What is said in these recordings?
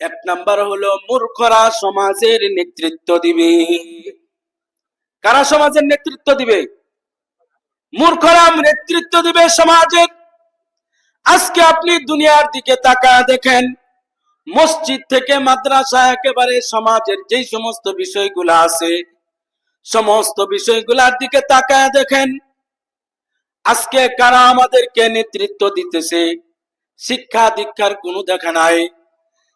এক নাম্বার হলো, মূর্খরা সমাজের নেতৃত্ব দিবে। কারা সমাজের নেতৃত্ব দিবে? মূর্খরা নেতৃত্ব দিবে সমাজের। আজকে আপনি দুনিয়ার দিকে তাকায় দেখেন, মসজিদ থেকে মাদ্রাসা একেবারে সমাজের যেই সমস্ত বিষয়গুলো আছে, সমস্ত বিষয়গুলার দিকে তাকায় দেখেন, আজকে কারা আমাদেরকে নেতৃত্ব দিতেছে? শিক্ষা দীক্ষার কোনো দেখা নাই।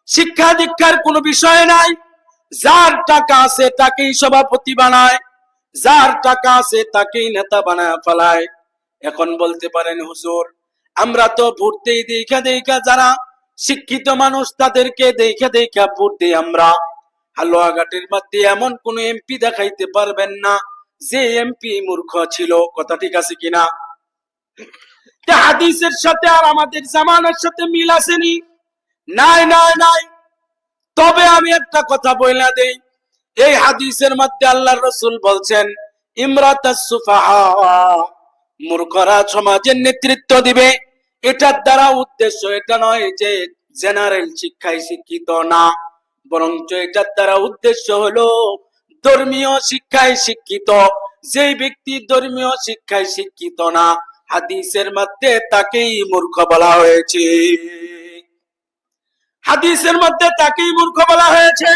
শিক্ষা দীক্ষার কোনো বিষয় নাই। যার টাকা আছে তাকেই সভাপতি বানায়। যার টাকা আছে তাকেই নেতা বানায় ফেলায়। এখন বলতে পারেন, হুজুর, আমরা তো ভোটতেই দেখা দেখা যারা শিক্ষিত মানুষ, তাদেরকে দেখে দেখা ভোট দিই আমরা। হালুয়াঘাটের মধ্যে এমন কোন এমপি দেখাইতে পারবেন না, যে এমপি মূর্খ ছিল। কথা ঠিক আছে কিনা? হাদিসের সাথে আর আমাদের জামানার সাথে মিল আসেনি। নাই নাই নাই। তবে আমি একটা কথা বইলা দেই। এই হাদিসের মধ্যে আল্লাহ রসুল বলছেন সমাজের নেতৃত্ব দিবে। এটার দ্বারা উদ্দেশ্য এটা নয় যে জেনারেল শিক্ষায় শিক্ষিত না, বরঞ্চ এটার দ্বারা উদ্দেশ্য হলো ধর্মীয় শিক্ষায় শিক্ষিত। যেই ব্যক্তি ধর্মীয় শিক্ষায় শিক্ষিত না হাদিসের মধ্যে তাকেই মূর্খ বলা হয়েছে। হাদিসের মধ্যে তাকেই মূর্খ বলা হয়েছে।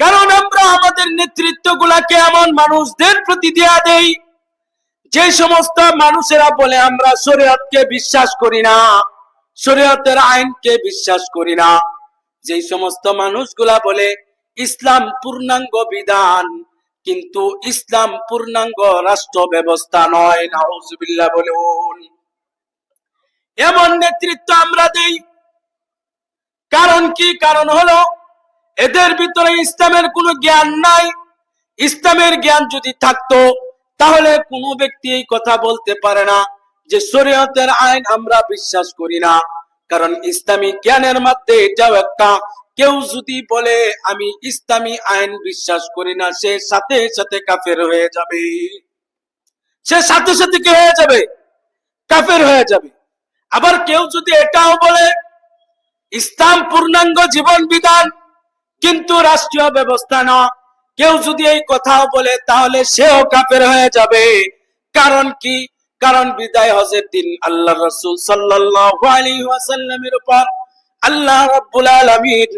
কারণ আমরা আমাদের নেতৃত্ব গুলাকে এমন মানুষদের প্রতি দেয়া দেই, যে সমস্ত মানুষেরা বলে আমরা শরীয়তকে বিশ্বাস করি না, শরীয়তের আইনকে বিশ্বাস করি না। যে সমস্ত মানুষগুলা বলে, ইসলাম পূর্ণাঙ্গ বিধান কিন্তু ইসলাম পূর্ণাঙ্গ রাষ্ট্র ব্যবস্থা নয়, নাউজুবিল্লাহ বলুন। এমন নেতৃত্ব আমরা দেই। কারণ কি? কারণ হলো, এদের ভিতরে ইসলামের কোনো জ্ঞান নাই। ইসলামের জ্ঞান যদি থাকতো, তাহলে কোনো ব্যক্তি এই কথা বলতে পারে না যে শরীয়তের আইন আমরা বিশ্বাস করি না। কারণ ইসলামী জ্ঞানের মধ্যে এটাও একটা কেউ যদি বলে, আমি ইসলামী আইন বিশ্বাস করি না, সে সাথে সাথে কাফের হয়ে যাবে। সে সাথে সাথে কি হয়ে যাবে? কাফের হয়ে যাবে। আবার কেউ যদি এটাও বলে, ইসলাম পূর্ণাঙ্গ জীবন বিধান, কিন্তু রাষ্ট্রীয় ব্যবস্থা না। কেউ যদি এই কথাও বলে, তাহলে সেও কাফের হয়ে যাবে। কারণ কি? কারণ বিদায় হজের দিন আল্লাহ রসুল সাল্লাল্লাহু আলাইহি ওয়াসাল্লামের উপর আল্লাহ রাব্বুল আলামিন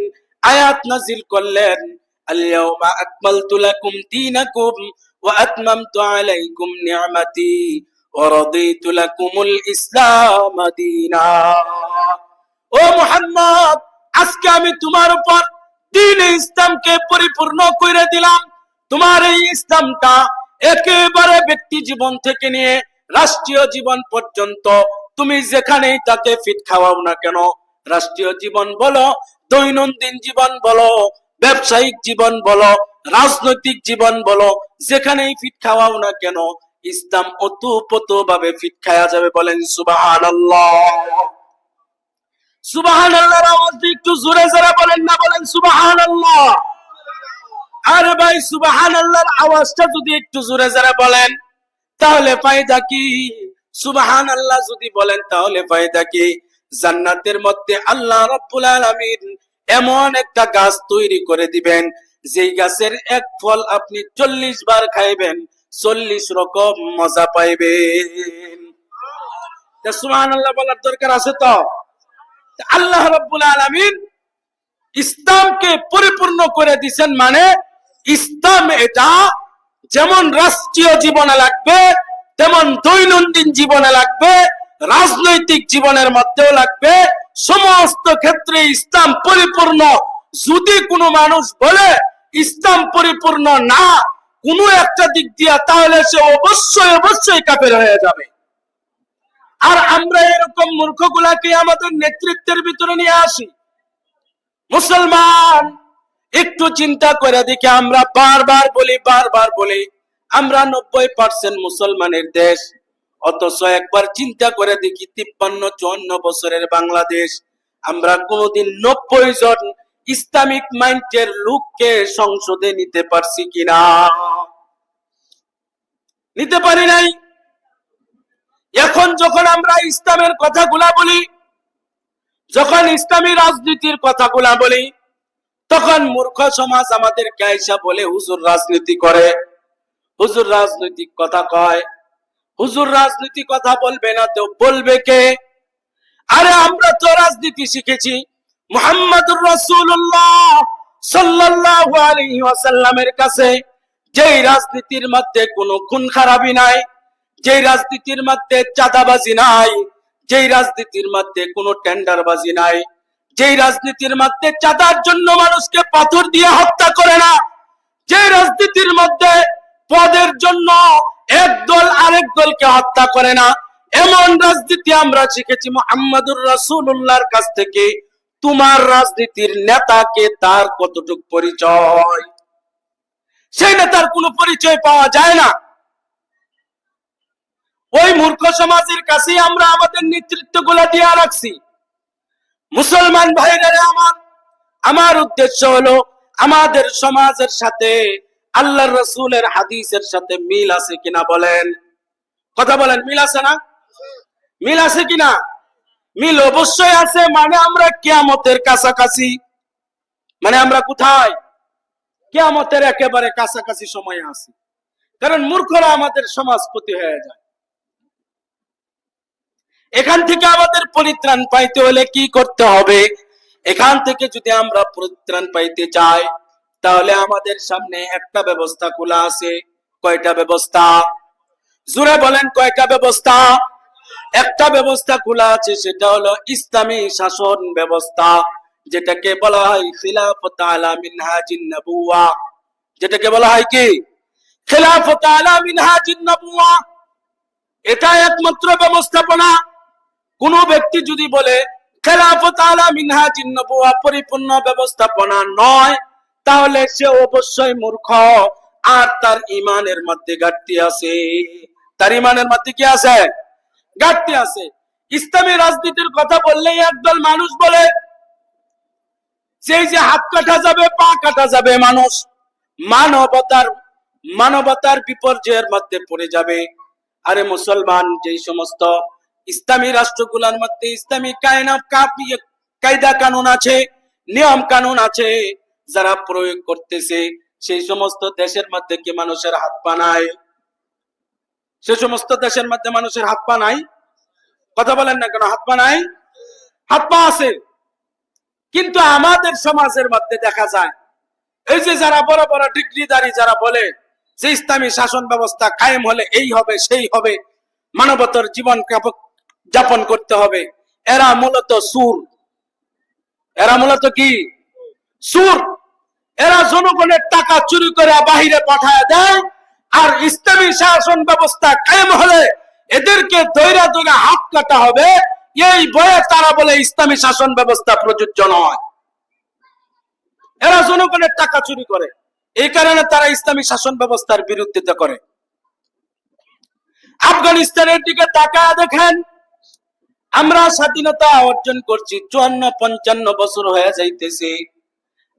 আয়াত নাজিল করলেন আল-ইয়াওমা আকমালতু লাকুম দীনাকুম ওয়া আতমামতু আলাইকুম নি'মাতি ওয়া রাদিতু লাকুমুল ইসলাম দীনা। ও মুহাম্মদ, আজকে আমি তোমার উপর দিন ইসলামকে পরিপূর্ণ করে দিলাম। তোমার এই ইসলামটা একেবারে ব্যক্তি জীবন থেকে নিয়ে রাষ্ট্রীয় জীবন পর্যন্ত তুমি যেখানেই তাকে ফিট খাওয়াও না কেন রাষ্ট্রীয় জীবন বলো, দৈনন্দিন জীবন বলো, ব্যবসায়িক জীবন বলো, রাজনৈতিক জীবন বলো, যেখানেই ফিট খাওয়াও না কেন, ইসলাম অতুপত ভাবে ফিট খাওয়া যাবে বলেন সুবহানাল্লাহ। সুবাহান একটু জোরে জোরে বলেন না বলেন সুবাহান ভাই সুবাহান আওয়াজটা যদি একটু জোরে জোরে বলেন, তাহলে ফায়দা কি? সুবাহান আল্লাহ যদি বলেন, তাহলে ফায়দা কি? জান্নাতের মধ্যে আল্লাহ রাব্বুল আলামিন এমন একটা গাছ তৈরি করে দিবেন, যেই গাছের এক ফল আপনি চল্লিশ বার খাইবেন, চল্লিশ রকম মজা পাইবেন। সুবহান আল্লাহ বলার দরকার আছে তো? আল্লাহ রব্বুল আলমিন ইসলামকে পরিপূর্ণ করে দিচ্ছেন মানে ইসলাম এটা যেমন রাষ্ট্রীয় জীবনে লাগবে, তেমন দৈনন্দিন জীবনে লাগবে রাজনৈতিক জীবনের মধ্যেও লাগবে। সমস্ত ক্ষেত্রে ইসলাম পরিপূর্ণ। যদি কোনো মানুষ বলে, ইসলাম পরিপূর্ণ না, কোনো একটা দিক দিয়া তাহলে সে অবশ্যই অবশ্যই কাপের হয়ে যাবে। আর আমরা এরকম মূর্খগুলাকে আমাদের নেতৃত্বের ভিতরে নিয়ে আসি। মুসলমান, একটু চিন্তা করে দেখে, আমরা বারবার বলি বারবার বলি, আমরা নব্বই পার্সেন্ট মুসলমানের দেশ। অথচ একবার চিন্তা করে দেখি তিপ্পান্ন, চুয়ান্ন বছরের বাংলাদেশ। আমরা কোনোদিন নব্বই জন ইসলামিক মাইন্ডের লোককে সংসদে নিতে পারছি কিনা? নিতে পারি নাই। এখন যখন আমরা ইসলামের কথাগুলা বলি, যখন ইসলামী রাজনীতির কথাগুলা বলি, তখন মূর্খ সমাজ আমাদের আইসা বলে, হুজুর রাজনীতি করে। হুজুর রাজনৈতিক কথা কয়। হুজুর রাজনীতি কথা বলবে না তো বলবে কে? আরে আমরা তো রাজনীতি শিখেছি। মুহাম্মদুর রাসূলুল্লাহ সাল্লাল্লাহু আলাইহি ওয়াসাল্লামের কাছে যেই রাজনীতির মধ্যে কোনো খুন খারাপি নাই, যেই রাজনীতির মধ্যে চাঁদাবাজি নাই, যেই রাজনীতির মধ্যে কোনো টেন্ডারবাজি নাই, যেই রাজনীতির মধ্যে চাঁদার জন্য মানুষকে পাথর দিয়ে হত্যা করে না যে রাজনীতির মধ্যে পদের জন্য এক দল আরেক দলকে হত্যা করে না। এমন রাজনীতি আমরা শিখেছি মোহাম্মদুর রাসূলুল্লাহর কাছ থেকে। তোমার রাজনীতির নেতাকে তার কতটুক পরিচয়? সেই নেতার কোনো পরিচয় পাওয়া যায় না। ওই মূর্খ সমাজের কাছেই আমরা আমাদের নেতৃত্বগুলা দিয়ে রাখছি। মুসলমান ভাইরা আমার আমার উদ্দেশ্য হলো আমাদের সমাজের সাথে আল্লাহ রসুলের হাদিসের সাথে মিল আছে কিনা বলেন। কথা বলেন, মিল আছে না? মিল আছে কিনা? মিল অবশ্যই আছে মানে আমরা কেয়ামতের কাছাকাছি। মানে আমরা কোথায়? কেয়ামতের একেবারে কাছাকাছি সময়ে আছি। কারণ মূর্খরা আমাদের সমাজপতি হয়ে যায়। এখান থেকে আমাদের পরিত্রাণ পাইতে হলে কি করতে হবে? এখান থেকে যদি আমরা পরিত্রাণ পাইতে চাই তাহলে আমাদের সামনে একটা ব্যবস্থা খোলা আছে। কয়টা ব্যবস্থা? জুড়ে বলেন, কয়টা ব্যবস্থা? একটা ব্যবস্থা খোলা আছে, সেটা হলো ইসলামী শাসন ব্যবস্থা, যেটাকে বলা হয় খিলাফত আলা যেটাকে বলা হয় কি? খিলাফত আলা এটা একমাত্র ব্যবস্থাপনা। কোন ব্যক্তি যদি বলে খেলাফত আলা মিনহাজিন পরিপূর্ণ ব্যবস্থাপনা নয় তাহলে সে অবশ্যই মূর্খ। আর তার ইমানের মধ্যে ঘাটতি আছে। তার ইমানের মধ্যে কি আছে? ঘাটতি আছে। ইসলামী রাজনীতির কথা বললেই একদল মানুষ বলে, সেই যে হাত কাটা যাবে, পা কাটা যাবে মানুষ, মানবতার মানবতার বিপর্যয়ের মধ্যে পড়ে যাবে। আরে মুসলমান, যেই সমস্ত ইসলামী রাষ্ট্রগুলোর মধ্যে ইসলামী কায়না কায়দা কানুন আছে, নিয়ম কানুন আছে যারা প্রয়োগ করতেছে, সেই সমস্ত দেশের মধ্যে কি মানুষের হাত পা নাই? সে সমস্ত দেশের মধ্যে মানুষের হাত পা নাই? কথা বলেন না কেন, হাত পা নাই? হাত পা আছে। কিন্তু আমাদের সমাজের মধ্যে দেখা যায়, এই যে যারা বড় বড় ডিগ্রিদারি যারা বলে যে ইসলামী শাসন ব্যবস্থা কায়েম হলে এই হবে, সেই হবে, মানবতার জীবন যাপন করতে হবে, এরা মূলত সুর। এরা মূলত কি? সুর। এরা জনগণের টাকা চুরি করে বাহিরে পাঠায় দেয় আর ইসলামী শাসন ব্যবস্থা কায়েম হলে এদেরকে দৈরা দৈরা হাত কাটা হবে। এই বয়ে তারা বলে ইসলামী শাসন ব্যবস্থা প্রযোজ্য নয়। এরা জনগণের টাকা চুরি করে। এই কারণে তারা ইসলামী শাসন ব্যবস্থার বিরোধিতা করে। আফগানিস্তানের দিকে তাকায় দেখেন, আমরা স্বাধীনতা অর্জন করছি, চুয়ান্ন পঞ্চান্ন বছর হয়ে যাইতেছে।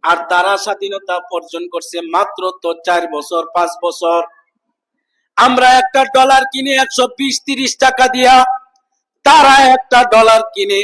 আর তারা স্বাধীনতা অর্জন করছে মাত্র তো চার বছর, পাঁচ বছর। আমরা একটা ডলার কিনে একশো বিশ, তিরিশ টাকা দিয়া তারা একটা ডলার কিনে